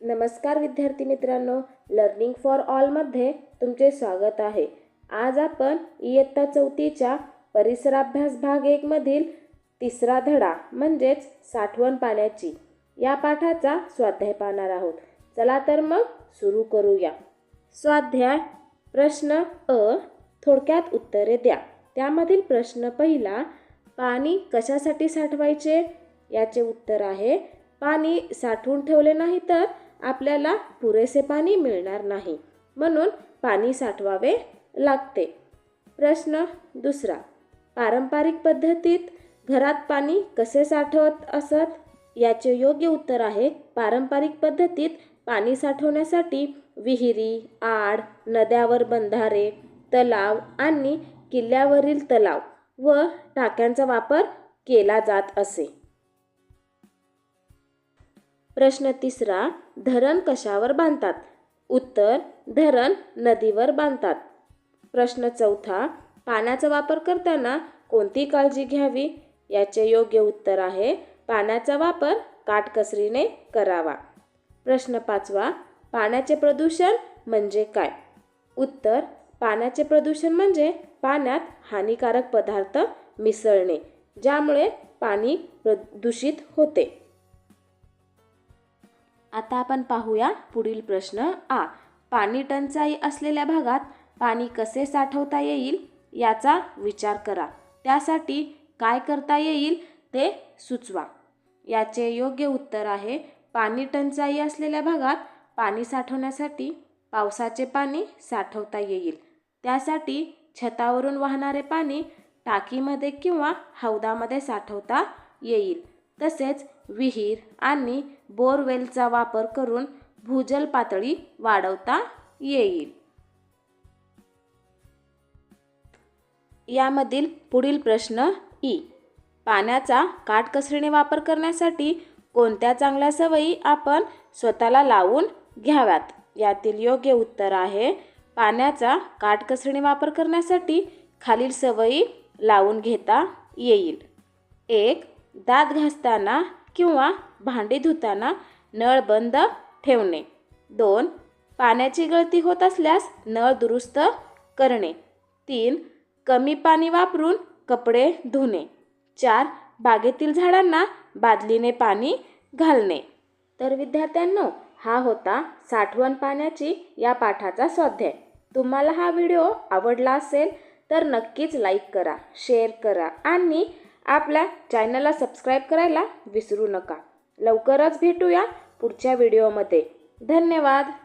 नमस्कार विद्यार्थी मित्रांनो लर्निंग फॉर ऑलमध्ये तुमचे स्वागत आहे. आज आपण इयत्ता चौथीच्या परिसराभ्यास भाग एकमधील तिसरा धडा म्हणजेच साठवण पाण्याची या पाठाचा स्वाध्याय पाहणार आहोत. चला तर मग सुरू करूया. स्वाध्याय प्रश्न अ थोडक्यात उत्तरे द्या. त्यामधील प्रश्न पहिला पाणी कशासाठी साठवायचे? याचे उत्तर आहे पाणी साठवून ठेवले नाही तर आपल्याला पुरेसे पाणी मिळणार नाही. म्हणून पाणी साठवावे लागते. प्रश्न दुसरा. पारंपरिक पद्धतीत घरात पाणी कसे साठवत असत? याचे योग्य उत्तर आहे पारंपरिक पद्धतीत पाणी साठवण्यासाठी विहिरी आड नद्यावर बंधारे तलाव आणि किल्ल्यावरील तलाव व टाक्यांचा वापर केला जात असे. प्रश्न तिसरा धरण कशावर बांधतात? उत्तर धरण नदीवर बांधतात. प्रश्न चौथा पाण्याचा वापर करताना कोणती काळजी घ्यावी? याचे योग्य उत्तर आहे पाण्याचा वापर काटकसरीने करावा. प्रश्न पाचवा पाण्याचे प्रदूषण म्हणजे काय? उत्तर पाण्याचे प्रदूषण म्हणजे पाण्यात हानिकारक पदार्थ मिसळणे ज्यामुळे पाणी प्रदूषित होते. आता आपण पाहूया पुढील प्रश्न आ. पाणी टंचाई असलेल्या भागात पाणी कसे साठवता येईल याचा विचार करा. त्यासाठी काय करता येईल ते सुचवा. याचे योग्य उत्तर आहे पाणी टंचाई असलेल्या भागात पाणी साठवण्यासाठी पावसाचे पाणी साठवता येईल. त्यासाठी छतावरून वाहणारे पाणी टाकीमध्ये किंवा हौदामध्ये साठवता येईल. तसेच विहीर आणि बोरवेलचा वापर करून भूजल पातळी वाढवता येईल. यामधील पुढील प्रश्न ई. पाण्याचा काटकसरीने वापर करण्यासाठी कोणत्या चांगल्या सवयी आपण स्वतःला लावून घ्याव्यात? यातील योग्य उत्तर आहे पाण्याचा काटकसरीने वापर करण्यासाठी खालील सवयी लावून घेता येईल. एक दात घासताना किंवा भांडी धुताना नळ बंद ठेवणे. दोन पाण्याची गळती होत असल्यास नळ दुरुस्त करणे. तीन कमी पाणी वापरून कपडे धुणे. चार बागेतील झाडांना बादलीने पाणी घालणे. तर विद्यार्थ्यांनो हा होता साठवण पाण्याची या पाठाचा स्वाध्याय. तुम्हाला हा व्हिडिओ आवडला असेल तर नक्कीच लाईक करा शेअर करा आणि आपल्या चॅनलला सबस्क्राईब करायला विसरू नका. लवकरच भेटूया पुढच्या व्हिडिओमध्ये. धन्यवाद.